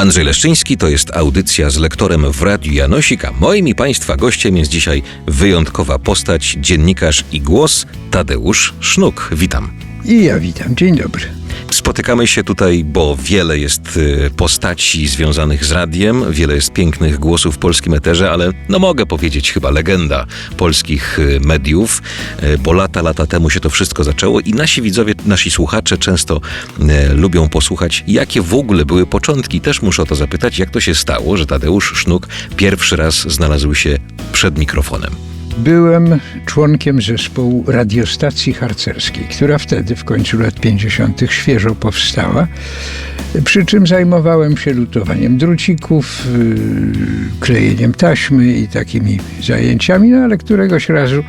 Andrzej Leszczyński to jest audycja z lektorem w Radiu Janosik, a moim i Państwa gościem jest dzisiaj wyjątkowa postać, dziennikarz i głos Tadeusz Sznuk. Witam. I ja witam, dzień dobry. Spotykamy się tutaj, bo wiele jest y, postaci związanych z radiem, wiele jest pięknych głosów w polskim eterze, ale no mogę powiedzieć chyba legenda polskich y, mediów, y, bo lata, lata temu się to wszystko zaczęło i nasi widzowie, nasi słuchacze często lubią posłuchać, jakie w ogóle były początki. Też muszę o to zapytać, jak to się stało, że Tadeusz Sznuk pierwszy raz znalazł się przed mikrofonem. Byłem członkiem zespołu radiostacji harcerskiej, która wtedy, w końcu lat 50., świeżo powstała. Przy czym zajmowałem się lutowaniem drucików, yy, klejeniem taśmy i takimi zajęciami, no ale któregoś razu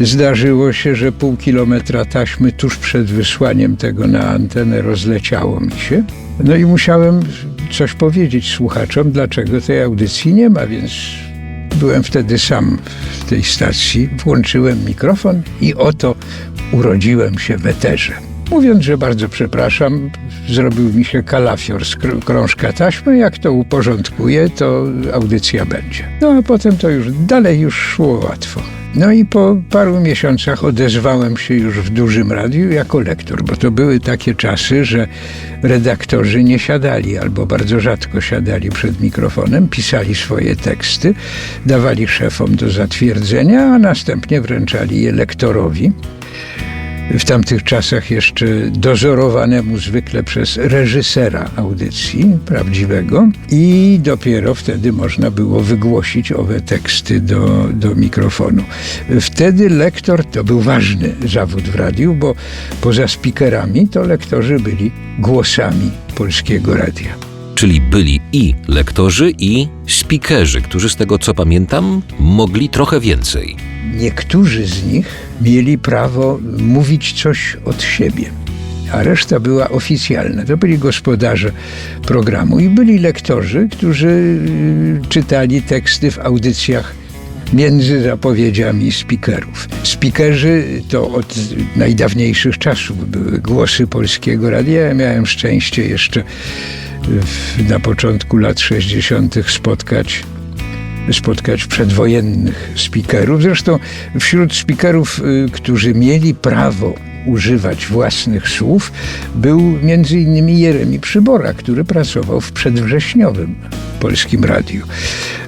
zdarzyło się, że pół kilometra taśmy tuż przed wysłaniem tego na antenę rozleciało mi się. No i musiałem coś powiedzieć słuchaczom, dlaczego tej audycji nie ma, więc Byłem wtedy sam w tej stacji, włączyłem mikrofon i oto urodziłem się w eterze. Mówiąc, że bardzo przepraszam, zrobił mi się kalafior z krążka taśmy. Jak to uporządkuję, to audycja będzie. No a potem to już dalej już szło łatwo. No i po paru miesiącach odezwałem się już w dużym radiu jako lektor, bo to były takie czasy, że redaktorzy nie siadali albo bardzo rzadko siadali przed mikrofonem, pisali swoje teksty, dawali szefom do zatwierdzenia, a następnie wręczali je lektorowi w tamtych czasach jeszcze dozorowanemu zwykle przez reżysera audycji prawdziwego i dopiero wtedy można było wygłosić owe teksty do, do mikrofonu. Wtedy lektor to był ważny zawód w radiu, bo poza speakerami to lektorzy byli głosami polskiego radia. Czyli byli i lektorzy, i speakerzy, którzy z tego co pamiętam mogli trochę więcej niektórzy z nich mieli prawo mówić coś od siebie, a reszta była oficjalna. To byli gospodarze programu i byli lektorzy, którzy y, czytali teksty w audycjach między zapowiedziami speakerów. Speakerzy to od najdawniejszych czasów były głosy polskiego radia. Ja miałem szczęście jeszcze w, na początku lat 60. spotkać spotkać przedwojennych speakerów. Zresztą wśród speakerów, y, którzy mieli prawo używać własnych słów, był innymi Jeremi Przybora, który pracował w przedwrześniowym Polskim Radiu.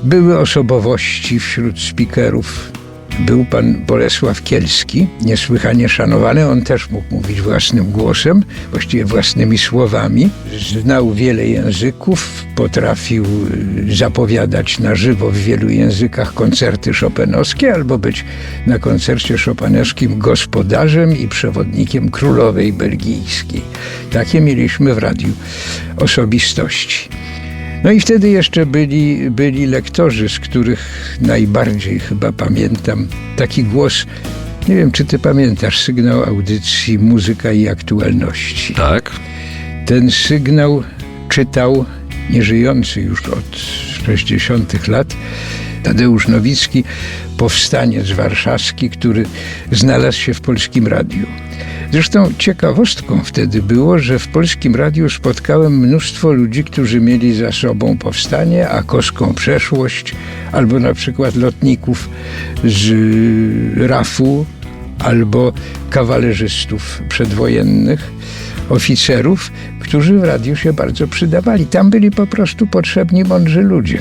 Były osobowości wśród speakerów był pan Bolesław Kielski, niesłychanie szanowany. On też mógł mówić własnym głosem, właściwie własnymi słowami. Znał wiele języków, potrafił y, zapowiadać na żywo w wielu językach koncerty chopinowskie albo być na koncercie chopinowskim gospodarzem i przewodnikiem królowej belgijskiej. Takie mieliśmy w radiu osobistości. No i wtedy jeszcze byli, byli lektorzy, z których najbardziej chyba pamiętam taki głos. Nie wiem, czy ty pamiętasz sygnał audycji Muzyka i Aktualności. Tak. Ten sygnał czytał nieżyjący już od 60 lat Tadeusz Nowicki, powstaniec warszawski, który znalazł się w polskim radiu. Zresztą ciekawostką wtedy było, że w polskim radiu spotkałem mnóstwo ludzi, którzy mieli za sobą powstanie, a koską przeszłość, albo na przykład lotników z RAF-u, albo kawalerzystów przedwojennych, oficerów, którzy w radiu się bardzo przydawali. Tam byli po prostu potrzebni mądrzy ludzie.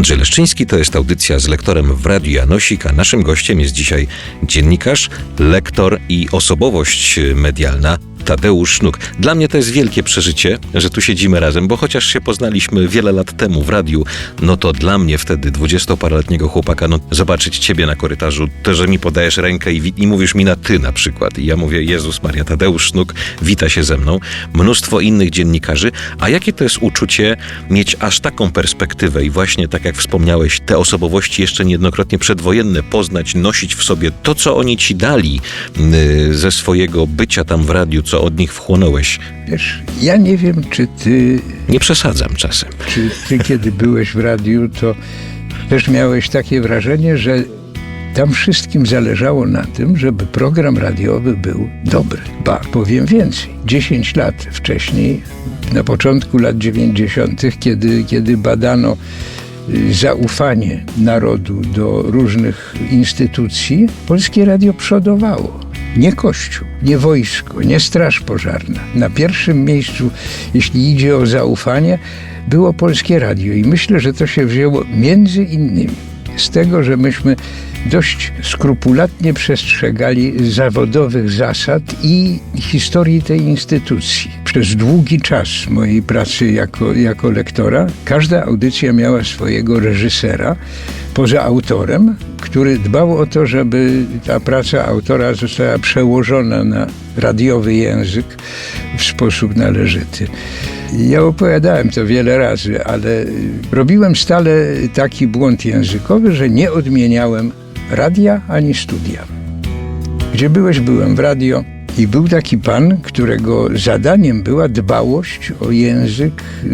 Andrzej Leszczyński to jest audycja z lektorem w Radiu Janosik, a naszym gościem jest dzisiaj dziennikarz, lektor i osobowość medialna Tadeusz Sznuk. Dla mnie to jest wielkie przeżycie, że tu siedzimy razem, bo chociaż się poznaliśmy wiele lat temu w radiu, no to dla mnie wtedy dwudziestoparoletniego chłopaka, no zobaczyć ciebie na korytarzu, to, że mi podajesz rękę i, i mówisz mi na ty na przykład. I ja mówię, Jezus Maria, Tadeusz Sznuk wita się ze mną. Mnóstwo innych dziennikarzy. A jakie to jest uczucie mieć aż taką perspektywę i właśnie tak jak wspomniałeś, te osobowości jeszcze niejednokrotnie przedwojenne poznać, nosić w sobie to, co oni ci dali yy, ze swojego bycia tam w radiu, co od nich wchłonąłeś. Wiesz, ja nie wiem, czy ty... Nie przesadzam czasem. Czy ty, kiedy byłeś w radiu, to też miałeś takie wrażenie, że tam wszystkim zależało na tym, żeby program radiowy był dobry. Ba, powiem więcej. 10 lat wcześniej, na początku lat 90., kiedy, kiedy badano y, zaufanie narodu do różnych instytucji, polskie radio przodowało. Nie Kościół, nie wojsko, nie Straż Pożarna. Na pierwszym miejscu, jeśli idzie o zaufanie, było polskie radio. I myślę, że to się wzięło między innymi z tego, że myśmy dość skrupulatnie przestrzegali zawodowych zasad i historii tej instytucji. Przez długi czas mojej pracy jako, jako lektora każda audycja miała swojego reżysera, poza autorem, który dbał o to, żeby ta praca autora została przełożona na radiowy język w sposób należyty. Ja opowiadałem to wiele razy, ale robiłem stale taki błąd językowy, że nie odmieniałem radia ani studia. Gdzie byłeś, byłem w radio. I był taki pan, którego zadaniem była dbałość o język yy,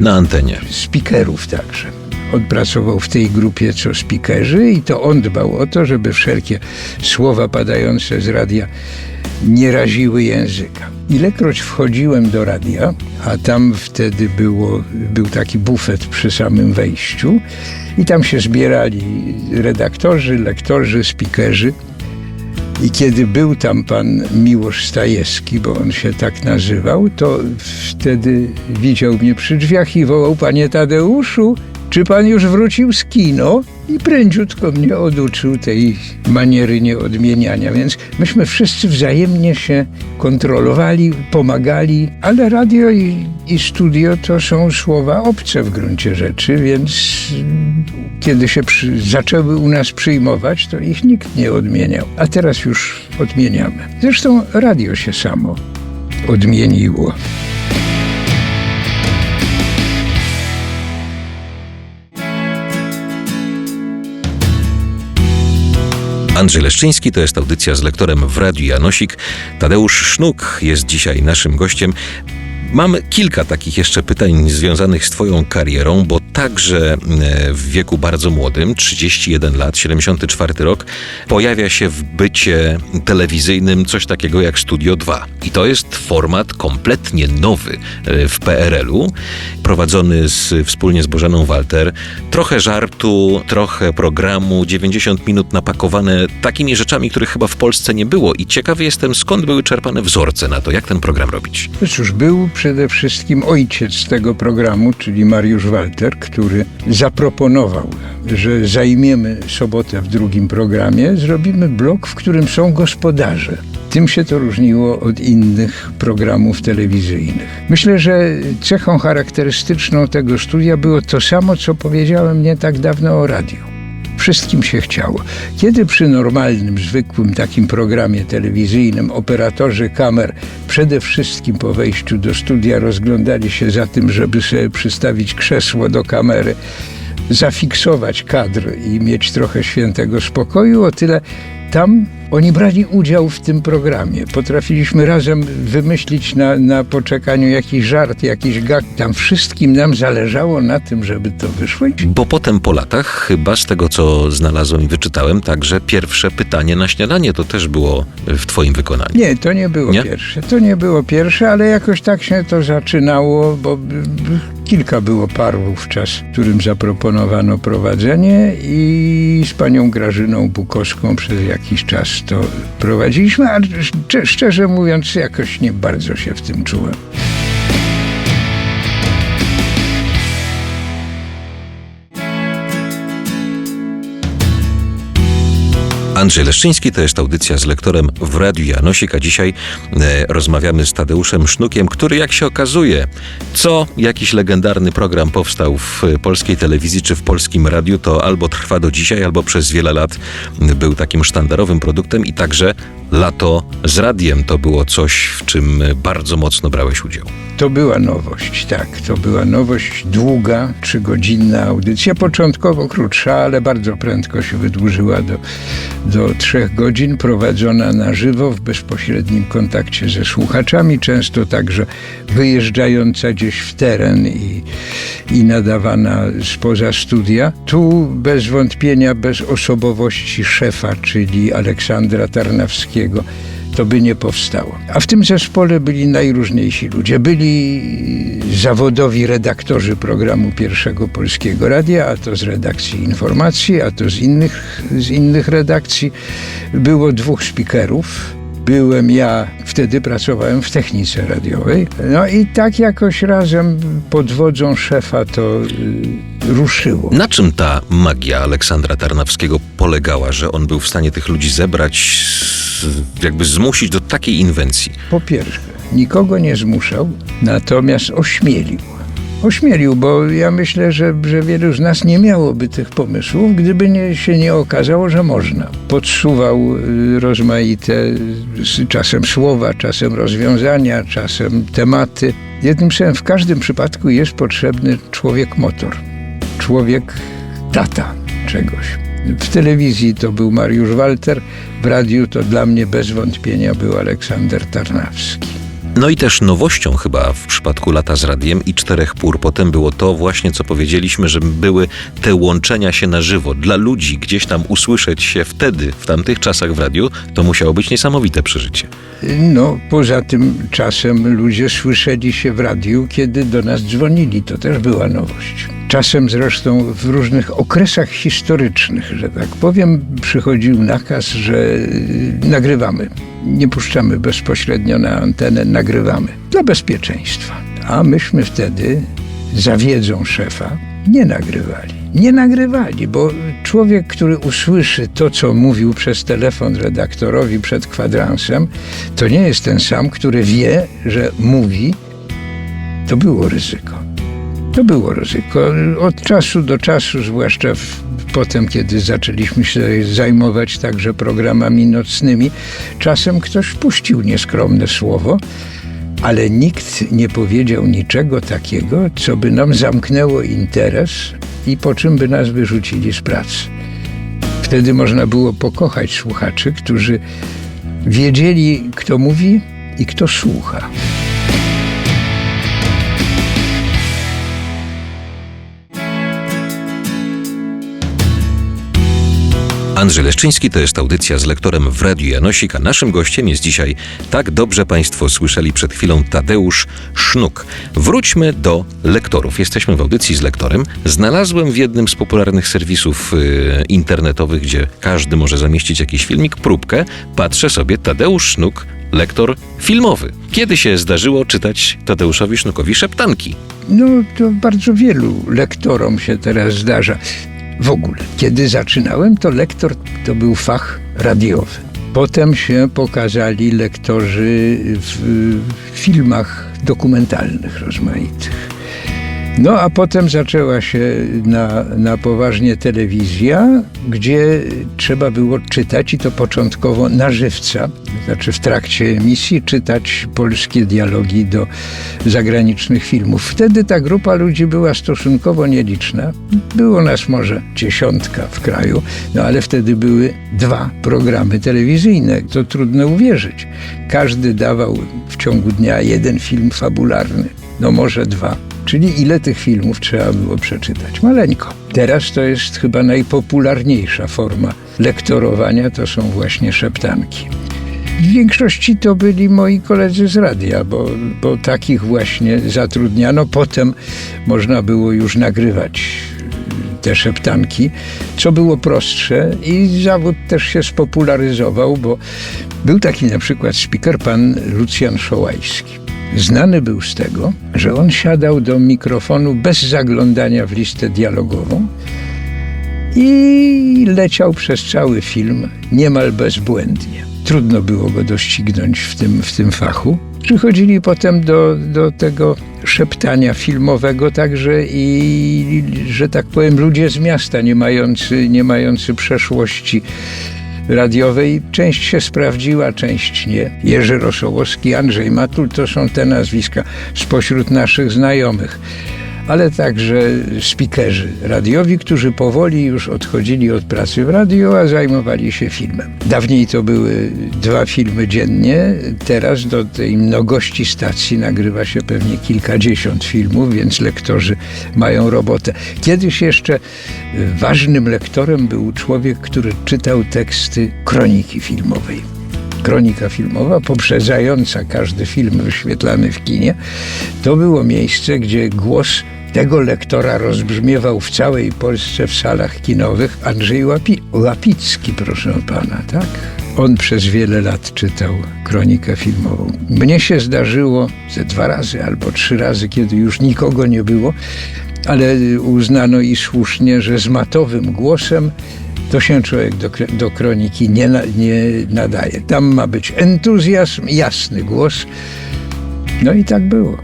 Na antenie. speakerów także. On pracował w tej grupie co speakerzy i to on dbał o to, żeby wszelkie słowa padające z radia nie raziły języka. Ilekroć wchodziłem do radia, a tam wtedy było, był taki bufet przy samym wejściu i tam się zbierali redaktorzy, lektorzy, speakerzy. I kiedy był tam pan Miłosz Stajewski, bo on się tak nazywał, to wtedy widział mnie przy drzwiach i wołał, panie Tadeuszu, czy pan już wrócił z kino? I prędziutko mnie oduczył tej maniery nieodmieniania, więc myśmy wszyscy wzajemnie się kontrolowali, pomagali, ale radio i, i studio to są słowa obce w gruncie rzeczy, więc kiedy się przy, zaczęły u nas przyjmować, to ich nikt nie odmieniał, a teraz już odmieniamy. Zresztą radio się samo odmieniło. Andrzej Leszczyński to jest audycja z lektorem w Radiu Janosik. Tadeusz Sznuk jest dzisiaj naszym gościem. Mam kilka takich jeszcze pytań związanych z Twoją karierą, bo także e, w wieku bardzo młodym, 31 lat, 74 rok, pojawia się w bycie telewizyjnym coś takiego jak Studio 2. I to jest format kompletnie nowy e, w PRL-u, prowadzony z, wspólnie z Bożeną Walter. Trochę żartu, trochę programu, 90 minut napakowane takimi rzeczami, których chyba w Polsce nie było. I ciekawy jestem, skąd były czerpane wzorce na to, jak ten program robić. Cóż, był przede wszystkim ojciec tego programu, czyli Mariusz Walter, który zaproponował, że zajmiemy sobotę w drugim programie, zrobimy blok, w którym są gospodarze. Tym się to różniło od innych programów telewizyjnych. Myślę, że cechą charakterystyczną tego studia było to samo, co powiedziałem nie tak dawno o radiu. Wszystkim się chciało. Kiedy przy normalnym, zwykłym takim programie telewizyjnym operatorzy kamer przede wszystkim po wejściu do studia rozglądali się za tym, żeby sobie przystawić krzesło do kamery, zafiksować kadr i mieć trochę świętego spokoju, o tyle tam oni brali udział w tym programie. Potrafiliśmy razem wymyślić na, na poczekaniu jakiś żart, jakiś gag. Tam wszystkim nam zależało na tym, żeby to wyszło. Bo potem po latach, chyba z tego co znalazłem i wyczytałem, także pierwsze pytanie na śniadanie to też było w Twoim wykonaniu. Nie, to nie było Nie? pierwsze. To nie było pierwsze, ale jakoś tak się to zaczynało, bo kilka było par wówczas, którym zaproponowano prowadzenie i z panią Grażyną Bukowską przez jakiś czas to prowadziliśmy, szcz- szczerze mówiąc jakoś nie bardzo się w tym czułem. Andrzej Leszczyński to jest audycja z lektorem w Radiu Janosik, a dzisiaj e, rozmawiamy z Tadeuszem Sznukiem, który jak się okazuje, co jakiś legendarny program powstał w polskiej telewizji czy w polskim radiu, to albo trwa do dzisiaj, albo przez wiele lat był takim sztandarowym produktem i także lato z radiem to było coś, w czym bardzo mocno brałeś udział. To była nowość, tak. To była nowość długa, trzygodzinna audycja. Początkowo krótsza, ale bardzo prędko się wydłużyła do, do trzech godzin, prowadzona na żywo, w bezpośrednim kontakcie ze słuchaczami, często także wyjeżdżająca gdzieś w teren i, i nadawana spoza studia. Tu bez wątpienia, bez osobowości szefa, czyli Aleksandra Tarnawskiego, to by nie powstało. A w tym zespole byli najróżniejsi ludzie. Byli zawodowi redaktorzy programu Pierwszego Polskiego Radia, a to z redakcji informacji, a to z innych, z innych redakcji. Było dwóch speakerów. Byłem ja, wtedy pracowałem w technice radiowej. No i tak jakoś razem pod wodzą szefa to y, ruszyło. Na czym ta magia Aleksandra Tarnawskiego polegała, że on był w stanie tych ludzi zebrać, jakby zmusić do takiej inwencji? Po pierwsze, nikogo nie zmuszał, natomiast ośmielił. Ośmielił, bo ja myślę, że, że wielu z nas nie miałoby tych pomysłów, gdyby nie, się nie okazało, że można. Podsuwał y, rozmaite y, czasem słowa, czasem rozwiązania, czasem tematy. Jednym słowem, w każdym przypadku jest potrzebny człowiek motor, człowiek tata czegoś. W telewizji to był Mariusz Walter, w radiu to dla mnie bez wątpienia był Aleksander Tarnawski. No i też nowością chyba w przypadku lata z radiem i czterech pór potem było to właśnie, co powiedzieliśmy, że były te łączenia się na żywo. Dla ludzi gdzieś tam usłyszeć się wtedy, w tamtych czasach w radiu, to musiało być niesamowite przeżycie. No, poza tym czasem ludzie słyszeli się w radiu, kiedy do nas dzwonili. To też była nowość. Czasem zresztą w różnych okresach historycznych, że tak powiem, przychodził nakaz, że y, nagrywamy. Nie puszczamy bezpośrednio na antenę, nagrywamy dla bezpieczeństwa. A myśmy wtedy za wiedzą szefa nie nagrywali. Nie nagrywali, bo człowiek, który usłyszy to, co mówił przez telefon redaktorowi przed kwadransem, to nie jest ten sam, który wie, że mówi. To było ryzyko. To było ryzyko. Od czasu do czasu, zwłaszcza w, potem, kiedy zaczęliśmy się zajmować także programami nocnymi, czasem ktoś puścił nieskromne słowo, ale nikt nie powiedział niczego takiego, co by nam zamknęło interes i po czym by nas wyrzucili z pracy. Wtedy można było pokochać słuchaczy, którzy wiedzieli, kto mówi i kto słucha. Andrzej Leszczyński to jest audycja z lektorem w Radiu Janosik, a naszym gościem jest dzisiaj, tak dobrze Państwo słyszeli przed chwilą, Tadeusz Sznuk. Wróćmy do lektorów. Jesteśmy w audycji z lektorem. Znalazłem w jednym z popularnych serwisów y, internetowych, gdzie każdy może zamieścić jakiś filmik, próbkę. Patrzę sobie, Tadeusz Sznuk, lektor filmowy. Kiedy się zdarzyło czytać Tadeuszowi Sznukowi szeptanki? No, to bardzo wielu lektorom się teraz zdarza. W ogóle, kiedy zaczynałem, to lektor to był fach radiowy. Potem się pokazali lektorzy w, filmach dokumentalnych rozmaitych. No a potem zaczęła się na, na poważnie telewizja, gdzie trzeba było czytać i to początkowo na żywca, znaczy w trakcie emisji czytać polskie dialogi do zagranicznych filmów. Wtedy ta grupa ludzi była stosunkowo nieliczna. Było nas może dziesiątka w kraju, no ale wtedy były dwa programy telewizyjne. To trudno uwierzyć. Każdy dawał w ciągu dnia jeden film fabularny, no może dwa. Czyli ile tych filmów trzeba było przeczytać? Maleńko. Teraz to jest chyba najpopularniejsza forma lektorowania, to są właśnie szeptanki. W większości to byli moi koledzy z radia, bo, bo takich właśnie zatrudniano. Potem można było już nagrywać te szeptanki, co było prostsze i zawód też się spopularyzował, bo był taki na przykład speaker pan Lucjan Szołajski. Znany był z tego, że on siadał do mikrofonu bez zaglądania w listę dialogową i leciał przez cały film niemal bezbłędnie. Trudno było go doścignąć w tym, w tym fachu. Przychodzili potem do, do tego szeptania filmowego także i, że tak powiem, ludzie z miasta, nie mający, nie mający przeszłości radiowej. Część się sprawdziła, część nie. Jerzy Rosołowski, Andrzej Matul to są te nazwiska spośród naszych znajomych ale także speakerzy radiowi, którzy powoli już odchodzili od pracy w radiu, a zajmowali się filmem. Dawniej to były dwa filmy dziennie, teraz do tej mnogości stacji nagrywa się pewnie kilkadziesiąt filmów, więc lektorzy mają robotę. Kiedyś jeszcze ważnym lektorem był człowiek, który czytał teksty kroniki filmowej kronika filmowa, poprzedzająca każdy film wyświetlany w kinie, to było miejsce, gdzie głos tego lektora rozbrzmiewał w całej Polsce w salach kinowych Andrzej Łapi Łapicki, proszę pana, tak? On przez wiele lat czytał kronikę filmową. Mnie się zdarzyło ze dwa razy albo trzy razy, kiedy już nikogo nie było, ale uznano i słusznie, że z matowym głosem to się człowiek do, do kroniki nie, nie nadaje. Tam ma być entuzjazm, jasny głos. No i tak było.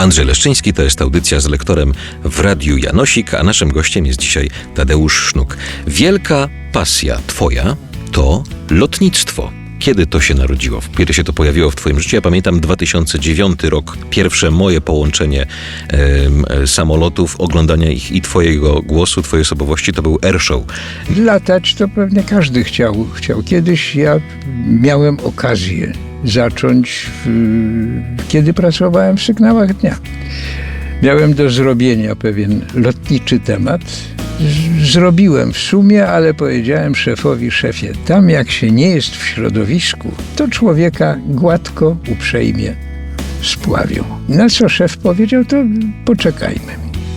Andrzej Leszczyński to jest audycja z lektorem w Radiu Janosik, a naszym gościem jest dzisiaj Tadeusz Sznuk. Wielka pasja twoja to lotnictwo. Kiedy to się narodziło? Kiedy się to pojawiło w Twoim życiu? Ja pamiętam 2009 rok, pierwsze moje połączenie samolotów, oglądania ich i Twojego głosu, Twojej osobowości to był airshow. Latać to pewnie każdy chciał. chciał. Kiedyś ja miałem okazję zacząć, w, kiedy pracowałem w sygnałach dnia. Miałem do zrobienia pewien lotniczy temat. Zrobiłem w sumie, ale powiedziałem szefowi, szefie, tam jak się nie jest w środowisku, to człowieka gładko, uprzejmie spławią. Na co szef powiedział, to poczekajmy.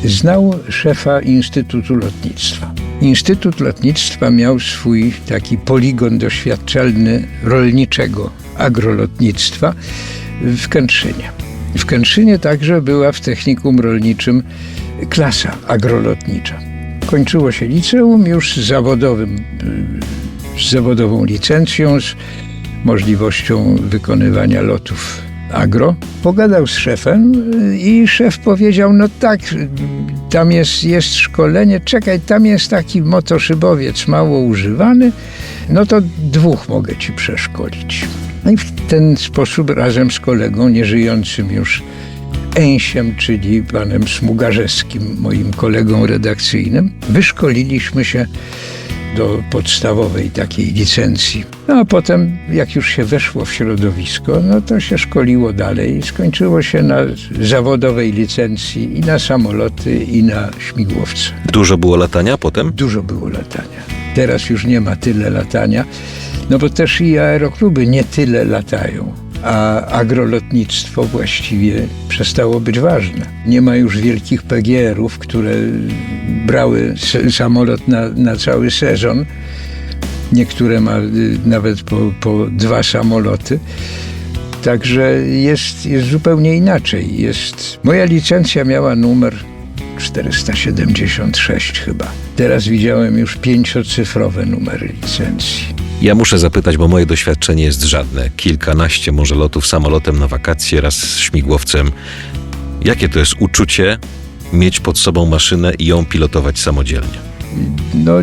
Znał szefa Instytutu Lotnictwa. Instytut Lotnictwa miał swój taki poligon doświadczalny rolniczego agrolotnictwa w Kętrzynie. W Kętrzynie także była w technikum rolniczym klasa agrolotnicza. Kończyło się liceum już z zawodowym, z zawodową licencją, z możliwością wykonywania lotów agro. Pogadał z szefem i szef powiedział, no tak, tam jest, jest szkolenie, czekaj, tam jest taki motoszybowiec mało używany, no to dwóch mogę ci przeszkolić. No i w ten sposób razem z kolegą nieżyjącym już Ęsiem, czyli panem Smugarzewskim, moim kolegą redakcyjnym, wyszkoliliśmy się do podstawowej takiej licencji. No a potem, jak już się weszło w środowisko, no to się szkoliło dalej. Skończyło się na zawodowej licencji i na samoloty, i na śmigłowce. Dużo było latania potem? Dużo było latania. Teraz już nie ma tyle latania, no bo też i aerokluby nie tyle latają a agrolotnictwo właściwie przestało być ważne. Nie ma już wielkich PGR-ów, które brały samolot na, na cały sezon. Niektóre ma y, nawet po, po dwa samoloty. Także jest, jest zupełnie inaczej. Jest, moja licencja miała numer 476 chyba. Teraz widziałem już pięciocyfrowe numery licencji. Ja muszę zapytać, bo moje doświadczenie jest żadne. Kilkanaście może lotów samolotem na wakacje, raz z śmigłowcem. Jakie to jest uczucie mieć pod sobą maszynę i ją pilotować samodzielnie? No,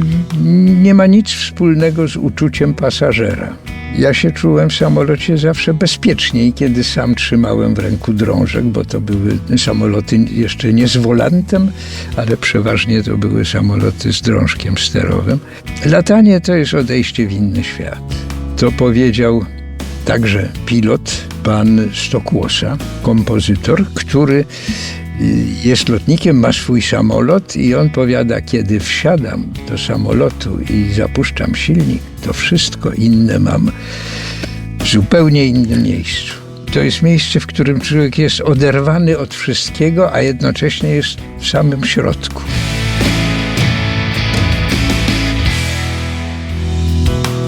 nie ma nic wspólnego z uczuciem pasażera. Ja się czułem w samolocie zawsze bezpieczniej, kiedy sam trzymałem w ręku drążek, bo to były samoloty jeszcze nie z volantem, ale przeważnie to były samoloty z drążkiem sterowym. Latanie to jest odejście w inny świat. To powiedział także pilot, pan Stokłosa, kompozytor, który jest lotnikiem, ma swój samolot i on powiada, kiedy wsiadam do samolotu i zapuszczam silnik, to wszystko inne mam w zupełnie innym miejscu. To jest miejsce, w którym człowiek jest oderwany od wszystkiego, a jednocześnie jest w samym środku.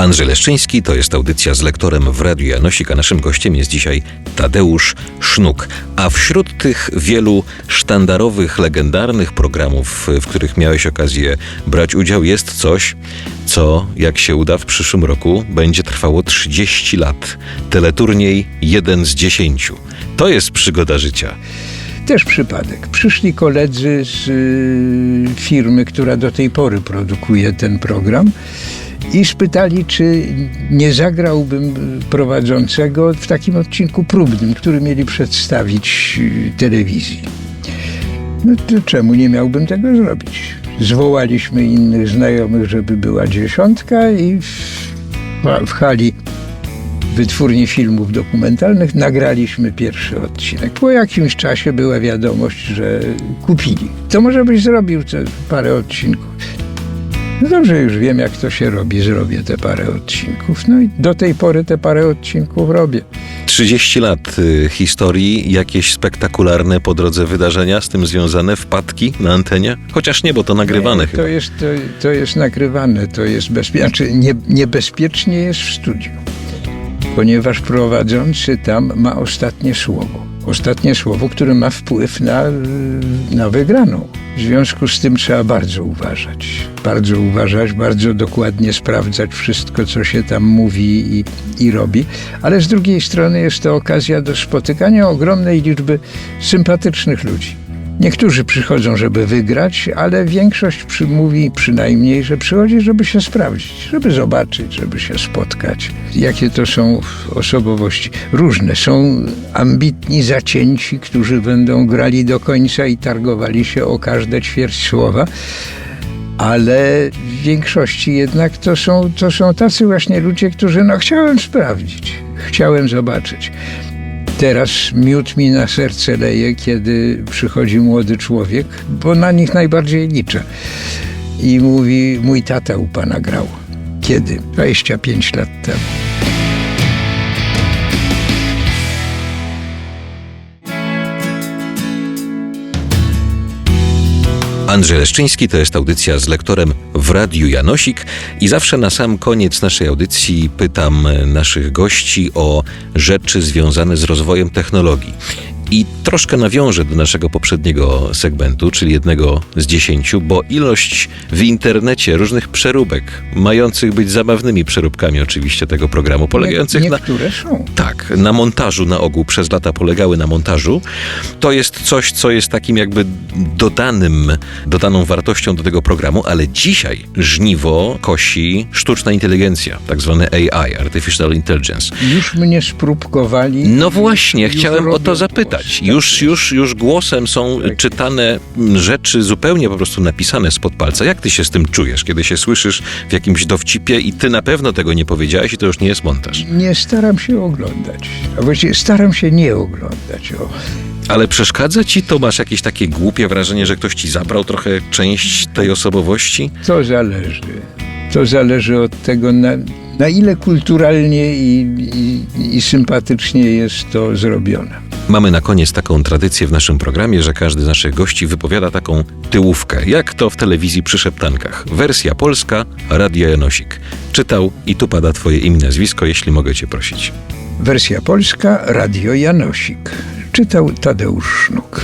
Andrzej Leszczyński to jest audycja z lektorem w Radiu Janosik, a naszym gościem jest dzisiaj Tadeusz Sznuk. A wśród tych wielu sztandarowych, legendarnych programów, w których miałeś okazję brać udział, jest coś, co, jak się uda, w przyszłym roku będzie trwało 30 lat. Teleturniej 1 z 10. To jest przygoda życia. Też przypadek. Przyszli koledzy z y, firmy, która do tej pory produkuje ten program i spytali, czy nie zagrałbym prowadzącego w takim odcinku próbnym, który mieli przedstawić y, telewizji. No to czemu nie miałbym tego zrobić? Zwołaliśmy innych znajomych, żeby była dziesiątka i w, w hali wytwórni filmów dokumentalnych nagraliśmy pierwszy odcinek. Po jakimś czasie była wiadomość, że kupili. To może byś zrobił te parę odcinków. No dobrze, już wiem jak to się robi, zrobię te parę odcinków. No i do tej pory te parę odcinków robię. 30 lat y, historii, jakieś spektakularne po drodze wydarzenia z tym związane, wpadki na antenie? Chociaż nie, bo to nagrywane Nie, chyba. to jest, to, to jest nagrywane, to jest bezpiecznie, znaczy nie, niebezpiecznie jest w studiu, ponieważ prowadzący tam ma ostatnie słowo. Ostatnie słowo, które ma wpływ na, na wygraną. W związku z tym trzeba bardzo uważać. Bardzo uważać, bardzo dokładnie sprawdzać wszystko, co się tam mówi i, i robi. Ale z drugiej strony jest to okazja do spotykania ogromnej liczby sympatycznych ludzi. Niektórzy przychodzą, żeby wygrać, ale większość mówi przynajmniej, że przychodzi, żeby się sprawdzić, żeby zobaczyć, żeby się spotkać. Jakie to są osobowości? Różne. Są ambitni, zacięci, którzy będą grali do końca i targowali się o każde ćwierć słowa. Ale w większości jednak to są, to są tacy właśnie ludzie, którzy no chciałem sprawdzić, chciałem zobaczyć. Teraz miód mi na serce leje, kiedy przychodzi młody człowiek, bo na nich najbardziej liczę. I mówi, mój tata u pana grał. Kiedy? 25 lat temu. Andrzej Leszczyński to jest audycja z lektorem w Radiu Janosik i zawsze na sam koniec naszej audycji pytam naszych gości o rzeczy związane z rozwojem technologii. I troszkę nawiążę do naszego poprzedniego segmentu, czyli jednego z dziesięciu, bo ilość w internecie różnych przeróbek, mających być zabawnymi przeróbkami oczywiście tego programu, polegających na, Niektóre są. tak, na montażu na ogół przez lata polegały na montażu. To jest coś, co jest takim jakby dodanym, dodaną wartością do tego programu, ale dzisiaj żniwo kosi sztuczna inteligencja, tak zwane AI, Artificial Intelligence. Już mnie spróbkowali. No właśnie, chciałem o to zapytać. Już, już, już głosem są czytane rzeczy zupełnie po prostu napisane spod palca. Jak ty się z tym czujesz, kiedy się słyszysz w jakimś dowcipie i ty na pewno tego nie powiedziałeś i to już nie jest montaż? Nie staram się oglądać. A właściwie staram się nie oglądać. O. Ale przeszkadza ci to? Masz jakieś takie głupie wrażenie, że ktoś ci zabrał trochę część tej osobowości? To zależy. To zależy od tego, na, na ile kulturalnie i, i, i sympatycznie jest to zrobione. Mamy na koniec taką tradycję w naszym programie, że każdy z naszych gości wypowiada taką tyłówkę, jak to w telewizji przy szeptankach. Wersja polska, Radio Janosik. Czytał i tu pada twoje imię, nazwisko, jeśli mogę cię prosić. Wersja polska, Radio Janosik. Czytał Tadeusz Sznuk.